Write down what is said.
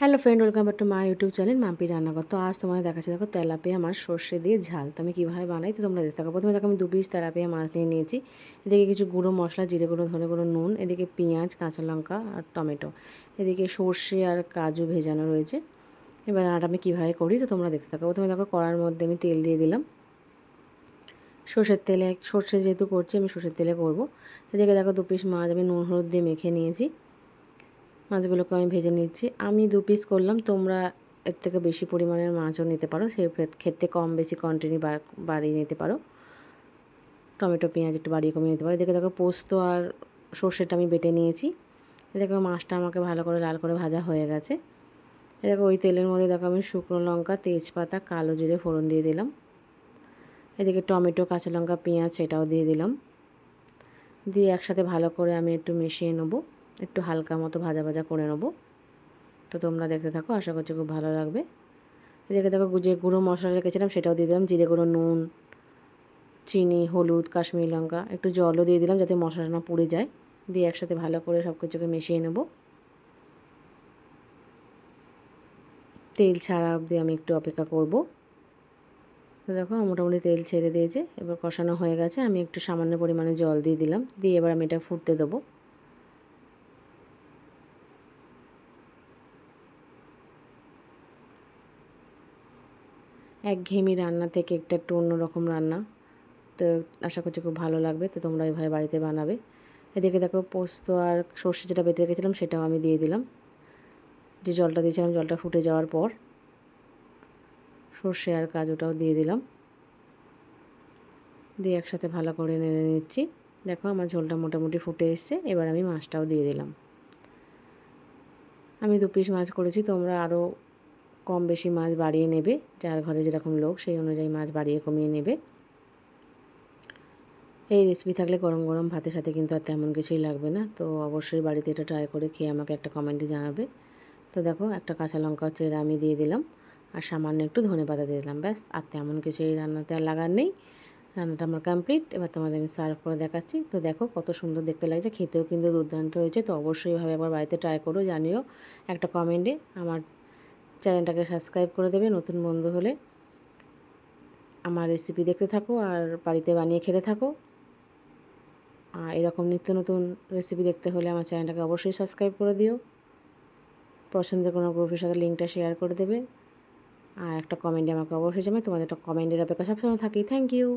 Hello friend welcome back to my YouTube channel Mampi Rannaghar তো আজ তোমাদের দেখাচ্ছি, দেখো, তেলাপিয়া মাছ সর্ষে দিয়ে ঝাল। তো আমি কীভাবে বানাই, তো তোমরা দেখতে থাকো। প্রথমে দেখো, আমি দু পিস তেলাপিয়া মাছ নিয়ে নিয়েছি। এদিকে কিছু গুঁড়ো মশলা, জিরে গুঁড়ো, ধনে গুঁড়ো, নুন, এদিকে পেঁয়াজ, কাঁচা লঙ্কা আর টমেটো। এদিকে সর্ষে আর কাজু ভেজানো রয়েছে। এবার রান্নাটা আমি কীভাবে করি, তো তোমরা দেখতে থাকো। প্রথমে দেখো, কড়ার মধ্যে আমি তেল দিয়ে দিলাম। সর্ষের তেলে, সর্ষে যেহেতু করছি, আমি সর্ষের তেলে করব। এদিকে দেখো, দু পিস মাছ আমি নুন, হলুদ দিয়ে মেখে নিয়েছি। মাছগুলোকে আমি ভেজে নিচ্ছি। আমি দু পিস করলাম, তোমরা এর থেকে বেশি পরিমাণের মাছও নিতে পারো। সেই ক্ষেত্রে কম বেশি কন্টিনিউ বাড়িয়ে নিতে পারো। টমেটো, পেঁয়াজ একটু বাড়িয়ে কমিয়ে নিতে পারো। দেখে দেখো পোস্ত আর সর্ষেটা আমি বেটে নিয়েছি। দেখো মাছটা আমাকে ভালো করে লাল করে ভাজা হয়ে গেছে। দেখো ওই তেলের মধ্যে দেখো আমি শুকনো লঙ্কা, তেজপাতা, কালো জিরে ফোড়ন দিয়ে দিলাম। এদিকে টমেটো, কাঁচা লঙ্কা, পেঁয়াজ সেটাও দিয়ে দিলাম। দিয়ে একসাথে ভালো করে আমি একটু মিশিয়ে নেব। একটু হালকা মতো ভাজা ভাজা করে নেব। তো তোমরা দেখতে থাকো, আশা করছি খুব ভালো লাগবে। দেখে দেখো যে গুঁড়ো মশলা রেখেছিলাম, সেটাও দিয়ে দিলাম। জিরে গুঁড়ো, নুন, চিনি, হলুদ, কাশ্মীরি লঙ্কা, একটু জলও দিয়ে দিলাম যাতে মশলা না পুড়ে যায়। দিয়ে একসাথে ভালো করে সব কিছুকে মিশিয়ে নেব। তেল ছাড়া অবধি আমি একটু অপেক্ষা করব। তো দেখো, মোটামুটি তেল ছেড়ে দিয়েছে, এবার কষানো হয়ে গেছে। আমি একটু সামান্য পরিমাণে জল দিয়ে দিলাম। দিয়ে এবার আমি এটা ফুটতে দেবো। একঘেয়েমি রান্না থেকে একটা একটু অন্যরকম রান্না। তো আশা করছি খুব ভালো লাগবে। তো তোমরা এভাবে বাড়িতে বানাবে। এদিকে দেখো পোস্ত আর সর্ষে যেটা বেটে রেখেছিলাম সেটাও আমি দিয়ে দিলাম। যে জলটা দিয়েছিলাম, জলটা ফুটে যাওয়ার পর সর্ষে আর কাজুটাও দিয়ে দিলাম। দিয়ে একসাথে ভালো করে নেড়ে নিচ্ছি। দেখো আমার ঝোলটা মোটামুটি ফুটে এসছে, এবার আমি মাছটাও দিয়ে দিলাম। আমি দু পিস মাছ করেছি, তোমরা আরও কম বেশি মাছ বাড়িয়ে নেবে। যার ঘরে যেরকম লোক, সেই অনুযায়ী মাছ বাড়িয়ে কমিয়ে নেবে। এই রেসিপি থাকলে গরম গরম ভাতের সাথে কিন্তু আর তেমন কিছুই লাগবে না। তো অবশ্যই বাড়িতে এটা ট্রাই করে খেয়ে আমাকে একটা কমেন্টে জানাবে। তো দেখো, একটা কাঁচা লঙ্কা চেরা আমি দিয়ে দিলাম। আর সামান্য একটু ধনে পাতা দিয়ে দিলাম। ব্যাস, আর তেমন কিছু এই রান্নাতে আর লাগার নেই। রান্নাটা আমার কমপ্লিট এবার তোমাদের আমি সার্ভ করে দেখাচ্ছি। তো দেখো, কত সুন্দর দেখতে লাগছে। খেতেও কিন্তু দুর্দান্ত হয়েছে। তো অবশ্যই এভাবে একবার বাড়িতে ট্রাই করো, জানিও একটা কমেন্টে আমার চ্যানেলটাকে সাবস্ক্রাইব করে দেবে নতুন বন্ধু হলে। আমার রেসিপি দেখতে থাকো আর বাড়িতে বানিয়ে খেতে থাকো। আর এরকম নিত্য নতুন রেসিপি দেখতে হলে আমার চ্যানেলটাকে অবশ্যই সাবস্ক্রাইব করে দিও। পছন্দের কোনো গ্রুপের সাথে লিঙ্কটা শেয়ার করে দেবে। আর একটা কমেন্টে আমাকে অবশ্যই জানাবে। তোমাদের একটা কমেন্টের অপেক্ষা সবসময় থাকি। Thank you